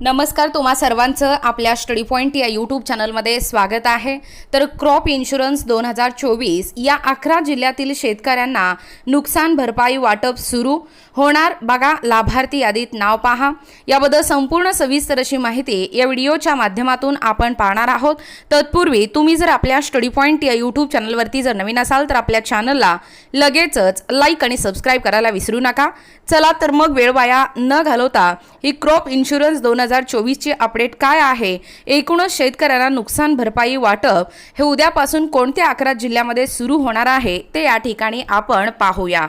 नमस्कार तुम्हा सर्वांचं आपल्या स्टडी पॉईंट या यूट्यूब चॅनलमध्ये स्वागत आहे. तर क्रॉप इन्शुरन्स दोन हजार चोवीस या अकरा जिल्ह्यातील शेतकऱ्यांना नुकसान भरपाई वाटप सुरू. होणार बघा लाभार्थी यादीत नाव पहा. याबद्दल संपूर्ण सविस्तर अशी माहिती या व्हिडिओच्या माध्यमातून आपण पाहणार आहोत. तत्पूर्वी तुम्ही जर आपल्या स्टडी पॉईंट या यूट्यूब चॅनलवरती जर नवीन असाल तर आपल्या चॅनलला लगेचच लाईक आणि सबस्क्राईब करायला विसरू नका. चला तर मग वेळ वाया न घालवता ही क्रॉप इन्शुरन्स दोन हजार चोवीसची अपडेट काय आहे? एकूणच शेतकऱ्यांना नुकसान भरपाई वाटप हे उद्यापासून कोणत्या अकरा जिल्ह्यामध्ये सुरू होणार आहे ते या ठिकाणी आपण पाहूया.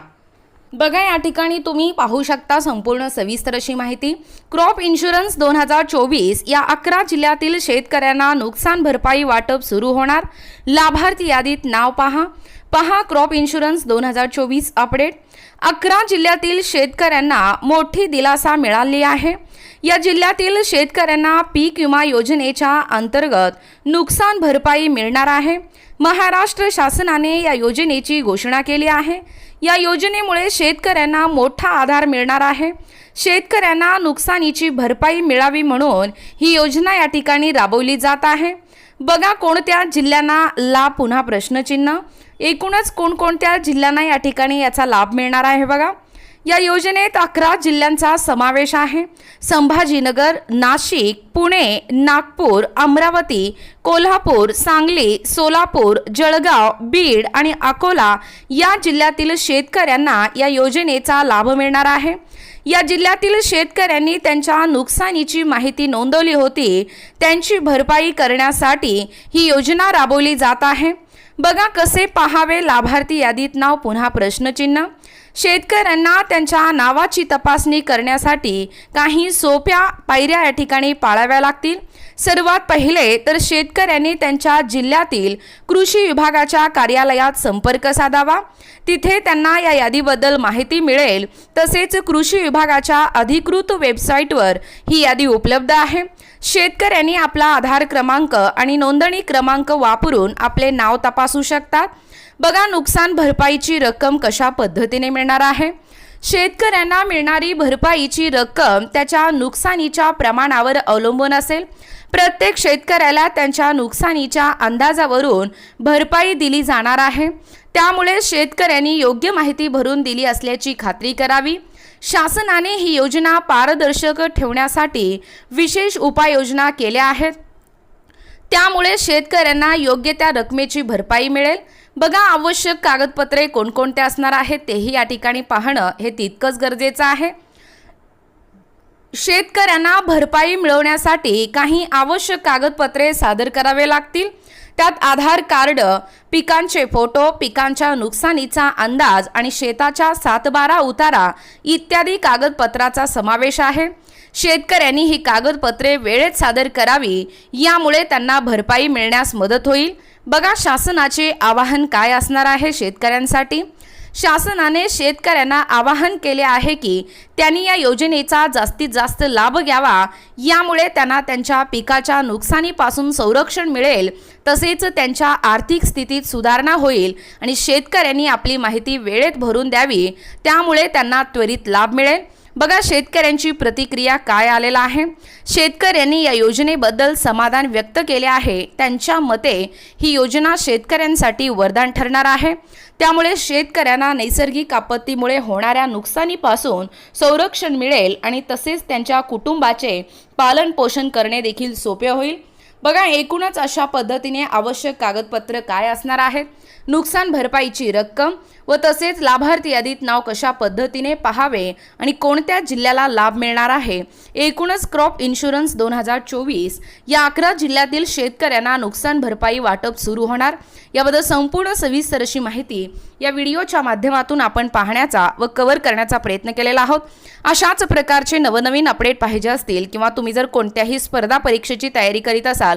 बघा या ठिकाणी तुम्ही पाहू शकता संपूर्ण सविस्तर अशी माहिती. क्रॉप इन्शुरन्स दोन हजार चोवीस या अकरा जिल्ह्यातील शेतकऱ्यांना नुकसान भरपाई वाटप सुरू होणार. लाभार्थी यादीत नाव पहा. पहा क्रॉप इन्शुरन्स दोन हजार चोवीस अपडेट. अकरा जिल्ह्यातील शेतकऱ्यांना मोठी दिलासा मिळाली आहे. या जिल्ह्यातील शेतकऱ्यांना पीक विमा योजनेच्या अंतर्गत नुकसान भरपाई मिळणार आहे. महाराष्ट्र शासनाने या योजनेची घोषणा केली आहे. या योजनेमुळे शेतकऱ्यांना मोठा आधार मिळणार आहे. शेतकऱ्यांना नुकसानीची भरपाई मिळावी म्हणून ही योजना या ठिकाणी राबवली जात आहे. बघा कोणत्या जिल्ह्यांना लाभ पुन्हा प्रश्नचिन्ह. एकूणच कोणकोणत्या जिल्ह्यांना या ठिकाणी याचा लाभ मिळणार आहे बघा. या योजनेत अकरा जिल्ह्यांचा समावेश आहे. संभाजीनगर नाशिक पुणे नागपूर अमरावती कोल्हापूर सांगली सोलापूर जळगाव बीड आणि अकोला या जिल्ह्यातील शेतकऱ्यांना या योजनेचा लाभ मिळणार आहे. या जिल्ह्यातील शेतकऱ्यांनी त्यांच्या नुकसानीची माहिती नोंदवली होती. त्यांची भरपाई करण्यासाठी ही योजना राबवली जात आहे. बघा कसे पाहावे लाभार्थी यादीत नाव पुन्हा प्रश्नचिन्ह. शेतकऱ्यांना त्यांच्या नावाची तपासणी करण्यासाठी काही सोप्या पायऱ्या या ठिकाणी पाळाव्या लागतील. सर्वात पहिले तर शेतकऱ्यांनी त्यांच्या जिल्ह्यातील कृषी विभागाच्या कार्यालयात संपर्क साधावा. तिथे त्यांना या यादीबद्दल माहिती मिळेल. तसेच कृषी विभागाच्या अधिकृत वेबसाईटवर ही यादी उपलब्ध आहे. शेतकऱ्यांनी आपला आधार क्रमांक आणि नोंदणी क्रमांक वापरून आपले नाव तपासू शकतात. बघा नुकसान भरपाईची रक्कम कशा पद्धतीने मिळणार आहे? शेतकऱ्यांना मिळणारी भरपाईची रक्कम त्याच्या नुकसानीच्या प्रमाणावर अवलंबून असेल. प्रत्येक शेतकऱ्याला त्यांच्या नुकसानीच्या अंदाजावरून भरपाई दिली जाणार आहे. त्यामुळे शेतकऱ्यांनी योग्य माहिती भरून दिली असल्याची खात्री करावी. शासनाने ही योजना पारदर्शक ठेवण्यासाठी विशेष उपाययोजना केल्या आहेत. त्यामुळे शेतकऱ्यांना योग्य त्या रकमेची भरपाई मिळेल. बघा आवश्यक कागदपत्रे कोणकोणते असणार आहेत तेही या ठिकाणी पाहणं हे तितकंच गरजेचं आहे. शेतकऱ्यांना भरपाई मिळवण्यासाठी काही आवश्यक कागदपत्रे सादर करावे लागतील. त्यात आधार कार्ड पिकांचे फोटो पिकांच्या नुकसानीचा अंदाज आणि शेताच्या सातबारा उतारा इत्यादी कागदपत्राचा समावेश आहे. शेतकऱ्यांनी ही कागदपत्रे वेळेत सादर करावी यामुळे त्यांना भरपाई मिळण्यास मदत होईल. बघा शासनाचे आवाहन काय असणार आहे शेतकऱ्यांसाठी? शासनाने शेतकऱ्यांना आवाहन केले आहे की त्यांनी या योजनेचा जास्तीत जास्त लाभ घ्यावा. यामुळे त्यांना त्यांच्या पिकाच्या नुकसानीपासून संरक्षण मिळेल. तसेच त्यांच्या आर्थिक स्थितीत सुधारणा होईल आणि शेतकऱ्यांनी आपली माहिती वेळेत भरून द्यावी. त्यामुळे त्यांना त्वरित लाभ मिळेल. बघा शेतकऱ्यांची प्रतिक्रिया काय आलेला आहे? शेतकऱ्यांनी या योजनेबद्दल समाधान व्यक्त केले आहे. त्यांच्या मते ही योजना शेतकऱ्यांसाठी वरदान ठरणार आहे. त्यामुळे शेतकऱ्यांना नैसर्गिक आपत्तीमुळे होणाऱ्या नुकसानीपासून संरक्षण मिळेल आणि तसेच त्यांच्या कुटुंबाचे पालनपोषण करणे देखील सोपे होईल. बघा एकूणच अशा पद्धतीने आवश्यक कागदपत्र काय असणार आहेत? नुकसान भरपाईची रक्कम व तसेच लाभार्थी यादीत नाव कशा पद्धतीने पाहावे आणि कोणत्या जिल्ह्याला लाभ मिळणार आहे? एकूणच क्रॉप इन्शुरन्स दोन हजार चोवीस या अकरा जिल्ह्यातील शेतकऱ्यांना नुकसान भरपाई वाटप सुरू होणार. याबद्दल संपूर्ण सविस्तर अशी माहिती या व्हिडिओच्या माध्यमातून आपण पाहण्याचा व कव्हर करण्याचा प्रयत्न केलेला आहोत. अशाच प्रकारचे नवनवीन अपडेट पाहिजे असतील किंवा तुम्ही जर कोणत्याही स्पर्धा परीक्षेची तयारी करीत असाल